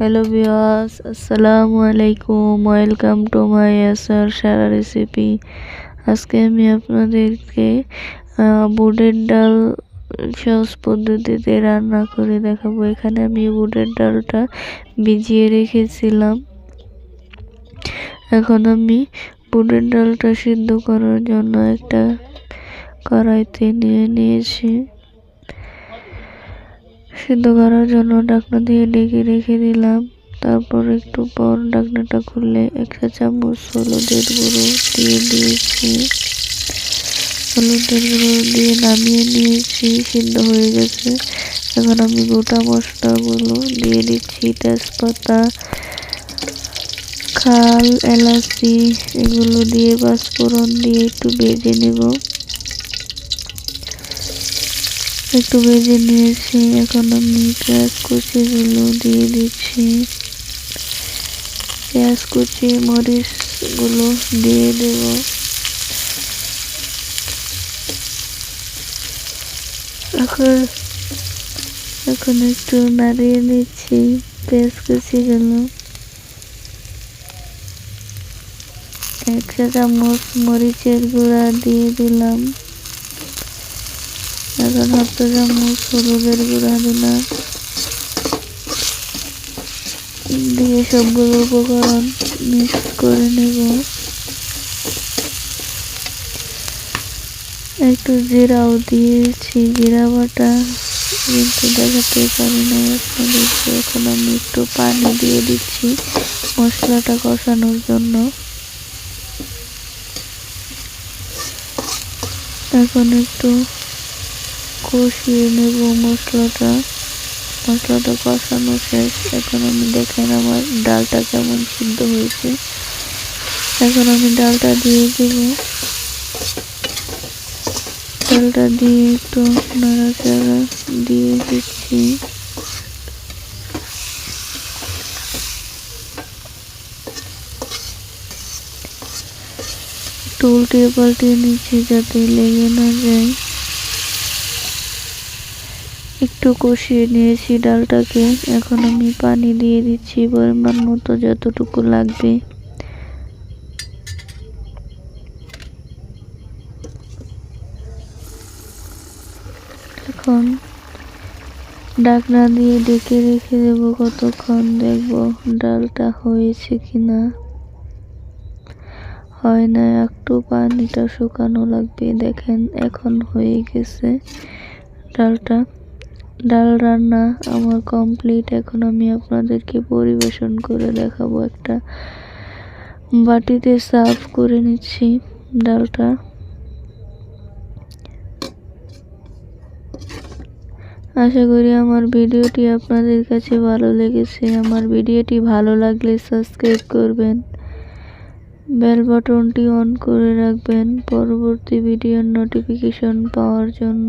Hello বিয়াস আসসালামু আলাইকুম welcome to my এসার সারা রেসিপি আজকে আমি আপনাদেরকে বুটের ডাল সহজ পদ্ধতিতে রান্না করে দেখাবো। এখানে আমি বুটের ডালটা ভিজিয়ে রেখেছিলাম। এখন আমি বুটের ডালটা সিদ্ধ করার জন্য একটা কড়াইতে নিয়ে নিয়েছি। সিদ্ধ করার জন্য ডাকনা দিয়ে ডেকে রেখে দিলাম। তারপর একটু পর ডাকনাটা খুললে একটা চামচ হলুদের গুঁড়ো দিয়ে দিয়েছি। হলুদের গুঁড়ো দিয়ে নামিয়ে নিয়েছি, সিদ্ধ হয়ে গেছে। এখন আমি গোটা মশলাগুলো দিয়ে দিচ্ছি, তেজপাতা, খাল, এলাচি, এগুলো দিয়ে পাঁচফোড়ন দিয়ে একটু ভেজে নেব। একটু ভেজে নিয়েছি। এখন আমি পেঁয়াজ কুচিগুলো দিয়ে দিচ্ছি। পেঁয়াজ কুচি মরিচগুলো দিয়ে দেব। এখন এখন একটু নাড়িয়ে নিচ্ছি পেঁয়াজ কুচিগুলো এক চামচ মরিচের গুঁড়া দিয়ে দিলাম। এখন হাফ চামচ হলুদের গুঁড়া দিলাম দিয়ে সবগুলো উপকরণ মিক্স করে নেব। একটু জিরাও দিয়েছি, জিরা বাটা, কিন্তু দেখাতে পারি না আপনাদেরকে। এখন আমি একটু পানি দিয়ে দিচ্ছি মশলাটা কষানোর জন্য। এখন একটু কষিয়ে নেব মশলাটা। মশলাটা কষানো শেষ। এখন আমি দেখেন আমার ডালটা কেমন সিদ্ধ হয়েছে। এখন আমি ডালটা দিয়ে দেব। ডালটা দিয়ে একটু নাড়াচাড়া দিয়ে দিচ্ছি। একটু উল্টিয়ে পাল্টিয়ে নিচ্ছি যাতে লেগে না যায়। একটু কষিয়ে নিয়েছি ডালটাকে। এখন আমি পানি দিয়ে দিচ্ছি পরিমাণ মতো যতটুকু লাগবে। এখন ডাকনা দিয়ে ডেকে রেখে দেব কতক্ষণ দেখব ডালটা হয়েছে কিনা। হয় না, একটু পানিটা শুকানো লাগবে। দেখেন, এখন হয়ে গেছে ডালটা। ডাল রান্না আমার কমপ্লিট এখন আমি আপনাদেরকে পরিবেশন করে দেখাবো একটা বাটিতে সার্ভ করে নিচ্ছি ডালটা। আশা করি আমার ভিডিওটি আপনাদের কাছে ভালো লেগেছে। আমার ভিডিওটি ভালো লাগলে সাবস্ক্রাইব করবেন, বেল বাটনটি অন করে রাখবেন। পরবর্তী ভিডিওর নোটিফিকেশন পাওয়ার জন্য।